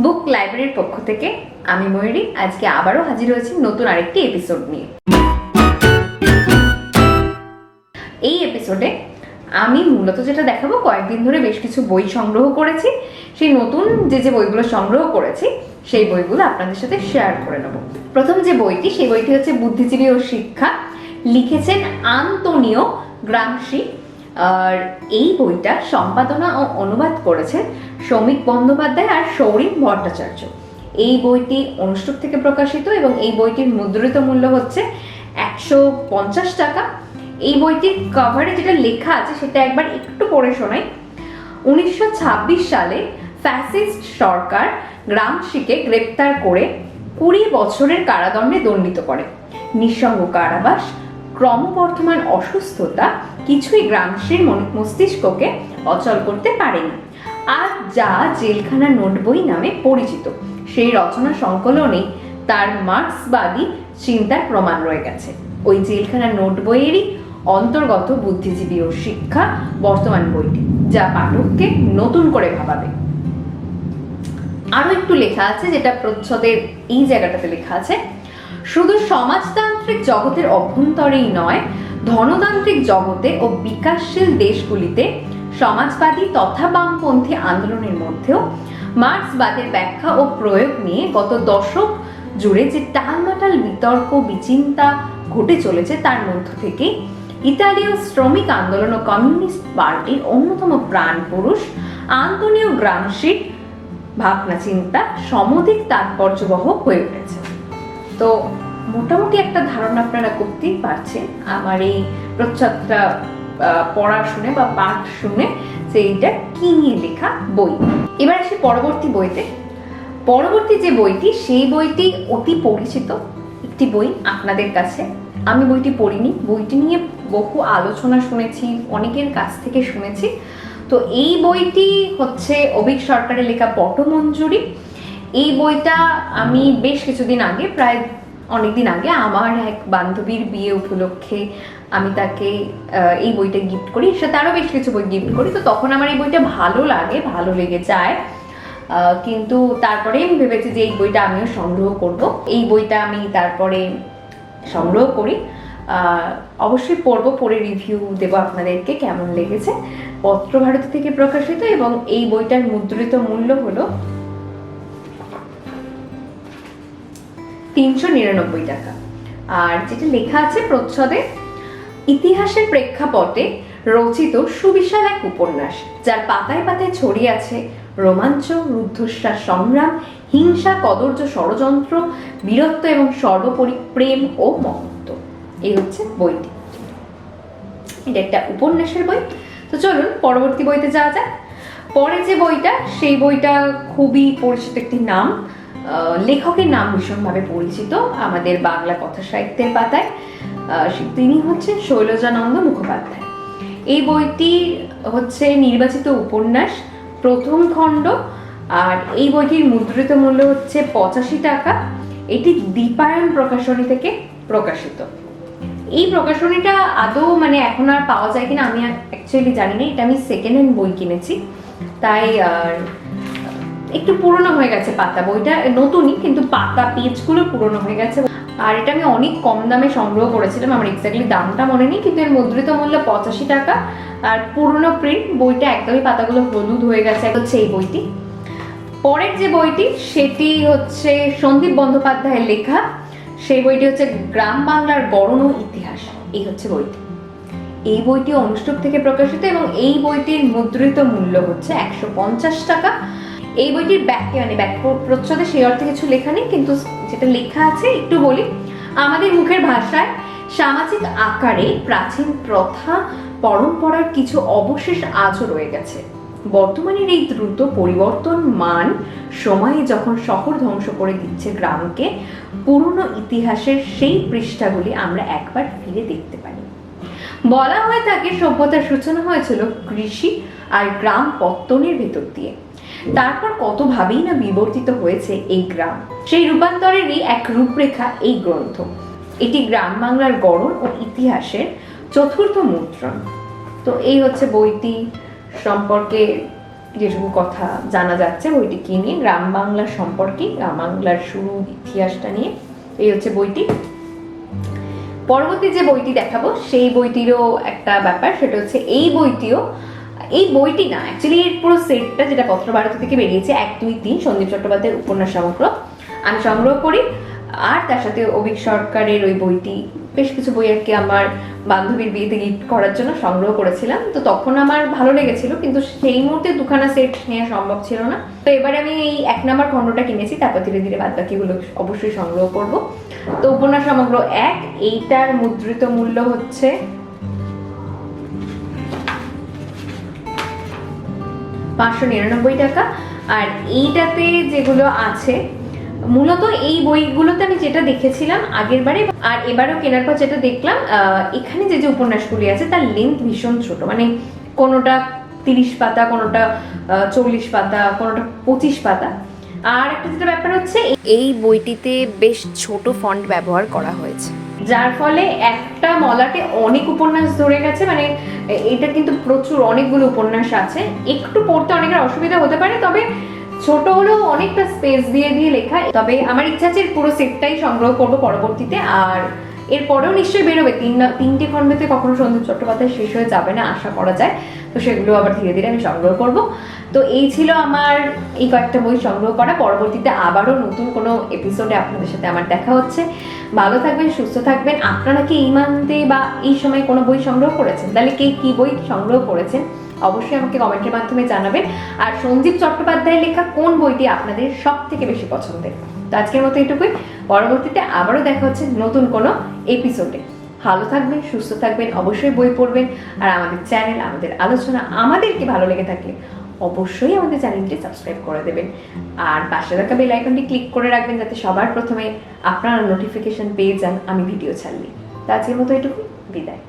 বুক লাইব্রেরির পক্ষ থেকে আমি ময়ূরী, আজকে আবারও হাজির হয়েছি নতুন আরেকটি এপিসোড নিয়ে। এই এপিসোডে আমি মূলত যেটা দেখাবো, কয়েকদিন ধরে বেশ কিছু বই সংগ্রহ করেছি। সেই নতুন যে যে বইগুলো সংগ্রহ করেছি, সেই বইগুলো আপনাদের সাথে শেয়ার করে নেব। প্রথম যে বইটি, সেই বইটি হচ্ছে বুদ্ধিজীবী ও শিক্ষা। লিখেছেন আন্তনিও গ্রামসি আর এই বইটা সম্পাদনা ও অনুবাদ করেছেন শ্রমিক বন্দ্যোপাধ্যায় আর সৌরিন ভট্টাচার্য। এই বইটি অনুষ্ঠুপ থেকে প্রকাশিত এবং এই বইটির মুদ্রিত মূল্য হচ্ছে একশো পঞ্চাশ টাকা। এই বইটির কভারে যেটা লেখা আছে সেটা একবার একটু পড়ে শোনাই। উনিশশো ছাব্বিশ সালে ফ্যাসিস্ট সরকার গ্রামসিকে গ্রেপ্তার করে কুড়ি বছরের কারাদণ্ডে দণ্ডিত করে। নিঃসঙ্গ কারাবাস, ক্রমবর্ধমান অসুস্থতা কিছুই গ্রামসির মন- মস্তিষ্ককে অচল করতে পারেনি। আর যা জেলখানা নোট বই নামে পরিচিত। সেই রচনা সংকলনে তার মার্ক্সবাদী চিন্তার প্রমাণ রয়ে গেছে। ওই জেলখানা নোট বইয়েরই অন্তর্গত বুদ্ধিজীবী ও শিক্ষা বর্তমান বইটি, যা পাঠককে নতুন করে ভাবাবে। আরও একটু লেখা আছে যেটা প্রচ্ছদের এই জায়গাটাতে লেখা আছে। শুধু সমাজতান্ত্রিক জগতের অভ্যন্তরেই নয়, ধনতান্ত্রিক জগতে ও বিকাশশীল দেশগুলিতে সমাজবাদী তথা বামপন্থী আন্দোলনের মধ্যেও মার্ক্সবাদের ব্যাখ্যা ও প্রয়োগ নিয়ে গত দশক জুড়ে যে টালমাটাল বিতর্ক, বিচিন্তা ঘটে চলেছে তার মধ্য থেকে ইতালীয় শ্রমিক আন্দোলন ও কমিউনিস্ট পার্টির অন্যতম প্রাণ পুরুষ, আন্তনিও গ্রামসির ভাবনা, চিন্তা, সমধিক তাৎপর্যবহ হয়ে উঠেছে। তো মোটামুটি একটা ধারণা আপনারা করতেই পারছেন। আমার এই প্রচ্ছদটা পড়া শুনে বা পাঠ শুনে সেইটা কি নিয়ে লেখা বই। এবার আসি পরবর্তী বইতে। পরবর্তী যে বইটি, সেই বইটি অতি পরিচিত একটি বই আপনাদের কাছে। আমি বইটি পড়িনি। বইটি নিয়ে বহু আলোচনা শুনেছি, অনেকের কাছ থেকে শুনেছি। তো এই বইটি হচ্ছে অভিক সরকারের লেখা পটমঞ্জুরি। এই বইটা আমি বেশ কিছুদিন আগে, প্রায় অনেকদিন আগে, আমার এক বান্ধবীর বিয়ে উপলক্ষে আমি তাকে এই বইটা গিফট করি। সে তারও বেশ কিছু বই গিফট করি। তো তখন আমার এই বইটা ভালো লাগে ভালো লেগে যায়। কিন্তু তারপরে আমি ভেবেছি যে এই বইটা আমিও সংগ্রহ করব। এই বইটা আমি তারপরে সংগ্রহ করি। অবশ্যই পড়ব পড়ে রিভিউ দেবো আপনাদেরকে কেমন লেগেছে। পত্রভারতী থেকে প্রকাশিত এবং এই বইটার মুদ্রিত মূল্য হলো তিনশো নিরানব্বই টাকা। আর যেটা লেখা আছে প্রচ্ছদে ইতিহাসের প্রেক্ষাপটে রচিত সুবিশাল এক উপন্যাস, যার পাতায় পাতায় ছড়িয়ে আছে রোমাঞ্চ, রুদ্ধশ্বাস সংগ্রাম, হিংসা কদর্য ষড়যন্ত্র, বীরত্ব এবং সর্বোপরি প্রেম ও মহত্ব এই হচ্ছে বইটি। এটা একটা উপন্যাসের বই। তো চলুন, পরবর্তী বইতে যাওয়া যাক। পরে যে বইটা, সেই বইটা খুবই পরিচিত একটি নাম। লেখকের নাম ভীষণভাবে পরিচিত আমাদের বাংলা কথা সাহিত্যের পাতায়। তিনি হচ্ছেন শৈলজানন্দ মুখোপাধ্যায়। এই বইটি হচ্ছে নির্বাচিত উপন্যাস, প্রথম খণ্ড, আর এই বইটির মুদ্রিত মূল্য হচ্ছে পঁচাশি টাকা। এটি দীপায়ন প্রকাশনী থেকে প্রকাশিত। এই প্রকাশনীটা আদৌ মানে এখন আর পাওয়া যায় কিনা আমি অ্যাকচুয়ালি জানি না। এটা আমি সেকেন্ড হ্যান্ড বই কিনেছি। তাই আর একটু পুরনো হয়ে গেছে পাতা। বইটা নতুনই, কিন্তু পাতা পেজগুলো পুরনো হয়ে গেছে। আর এটা আমি অনেক কম দামে সংগ্রহ করেছিলাম, আমার এক্স্যাক্টলি দামটা মনে নেই, কিন্তু এর মুদ্রিত মূল্য পঁচাশি টাকা। আর পুরনো প্রিন্ট বইটা একদমই পাতাগুলো হলুদ হয়ে গেছে হচ্ছে এই বইটি। পরের যে বইটি, সেটি হচ্ছে সন্দীপ বন্দ্যোপাধ্যায়ের লেখা। সেই বইটি হচ্ছে গ্রাম বাংলার ও ইতিহাস। এই হচ্ছে বইটি। এই বইটি অনুষ্ঠুপ থেকে প্রকাশিত এবং এই বইটির মুদ্রিত মূল্য হচ্ছে একশো পঞ্চাশ টাকা। এই বইটির ব্যাখ্যা মানে ব্যাখ্যা প্রচ্ছদে সেই অর্থে কিছু লেখা নেই, কিন্তু যেটা লেখা আছে, একটু বলি। আমাদের মুখের ভাষায় সামাজিক আকারে প্রাচীন প্রথা, পরম্পরার কিছু অবশেষ আজও রয়ে গেছে। বর্তমানের এই দ্রুত পরিবর্তন মান সময়ে যখন শহর ধ্বংস করে দিচ্ছে গ্রামকে, পুরনো ইতিহাসের সেই পৃষ্ঠাগুলি আমরা একবার ফিরে দেখতে পারি বলা হয়ে থাকে, সভ্যতার সূচনা হয়েছিল কৃষি আর গ্রাম পত্তনের ভেতর দিয়ে। তারপর কতভাবেই না বিবর্তিত হয়েছে এই গ্রাম। সেই রূপান্তরেরই এক রূপরেখা এই গ্রন্থ। এটি গ্রাম বাংলার গড়ন ও ইতিহাসের চতুর্থ মুদ্রণ। তো এই হচ্ছে বইটি সম্পর্কে যেটুকু কথা জানা যাচ্ছে, বইটি কি নিয়ে? গ্রাম বাংলার সম্পর্কে, গ্রাম বাংলার শুরু ইতিহাসটা নিয়ে। এই হচ্ছে বইটি। পরবর্তী যে বইটি দেখাবো, সেই বইটিরও একটা ব্যাপার, সেটা হচ্ছে এই বইটিও এই বইটি না অ্যাকচুয়ালি এর পুরো সেটটা যেটা পত্র পত্রভারতী থেকে বেরিয়েছে, এক, দুই, তিন, সন্দীপ চট্টোপাধ্যায়ের উপন্যাস সমগ্র, আমি সংগ্রহ করি। আর তার সাথে অভিক সরকারের ওই বইটি, বেশ কিছু বই আর কি আমার বান্ধবীর বিয়েতে গিফট করার জন্য সংগ্রহ করেছিলাম। তো তখন আমার ভালো লেগেছিল, কিন্তু সেই মুহূর্তে দুখানা সেট নেওয়া সম্ভব ছিল না। তো এবারে আমি এই এক নম্বর খণ্ডটা কিনেছি, তারপর ধীরে ধীরে বাদ বাকিগুলো অবশ্যই সংগ্রহ করব। তো উপন্যাস সমগ্র এক, এইটার মুদ্রিত মূল্য হচ্ছে পাঁচশো নিরানব্বই টাকা। আর এইটাতে যেগুলো আছে, মূলত এই বইগুলোতে আমি যেটা দেখেছিলাম আগের বারে, আর এবারও কেনার পর যেটা দেখলাম এখানে যে যে উপন্যাসগুলি আছে তার লেন্থ ভীষণ ছোট। মানে কোনোটা তিরিশ পাতা, কোনোটা চল্লিশ পাতা, কোনোটা পঁচিশ পাতা। আর একটা যেটা ব্যাপার হচ্ছে, এই বইটিতে বেশ ছোট ফন্ট ব্যবহার করা হয়েছে। যার ফলে একটা মলাটে অনেক উপন্যাস ধরে গেছে মানে এটা কিন্তু প্রচুর অনেকগুলো উপন্যাস আছে। একটু পড়তে অনেকের অসুবিধা হতে পারে, তবে ছোট হলেও অনেকটা স্পেস দিয়ে দিয়ে লেখা। তবে আমার ইচ্ছা আছে পুরো সেটটাই সংগ্রহ করব পরবর্তীতে, আর এরপরেও নিশ্চয়ই বেরোবে। তিন তিনটে খণ্ডতে কখনো সন্দীপ চট্টোপাধ্যায় শেষ হয়ে যাবে না, আশা করা যায়। তো সেগুলো আবার ধীরে ধীরে আমি সংগ্রহ করব। তো এই ছিল আমার এই কয়েকটা বই সংগ্রহ করা। পরবর্তীতে আবারও নতুন কোনো এপিসোডে আপনাদের সাথে আমার দেখা হচ্ছে। ভালো থাকবেন, সুস্থ থাকবেন। আপনারা কি এই মান্থে বা এই সময় কোনো বই সংগ্রহ করেছেন? তাহলে কে কি বই সংগ্রহ করেছেন? অবশ্যই আমাকে কমেন্টের মাধ্যমে জানাবেন। আর সঞ্জীব চট্টোপাধ্যায়ের লেখা কোন বইটি আপনাদের সব থেকে বেশি পছন্দের? তো আজকের মতো এটুকুই। পরবর্তীতে আবারও দেখা হচ্ছে নতুন কোনো এপিসোডে ভালো থাকবেন, সুস্থ থাকবেন, অবশ্যই বই পড়বেন। আর আমাদের চ্যানেল আমাদের আলোচনা আমাদেরকে ভালো লেগে থাকলে অবশ্যই আমাদের চ্যানেলটি সাবস্ক্রাইব করে দেবেন। আর পাশে থাকা বেল আইকনটি ক্লিক করে রাখবেন যাতে সবার প্রথমে আপনারা নোটিফিকেশন পেয়ে যান আমি ভিডিও ছাড়লে। তো আজকের মতো এটুকু বিদায়।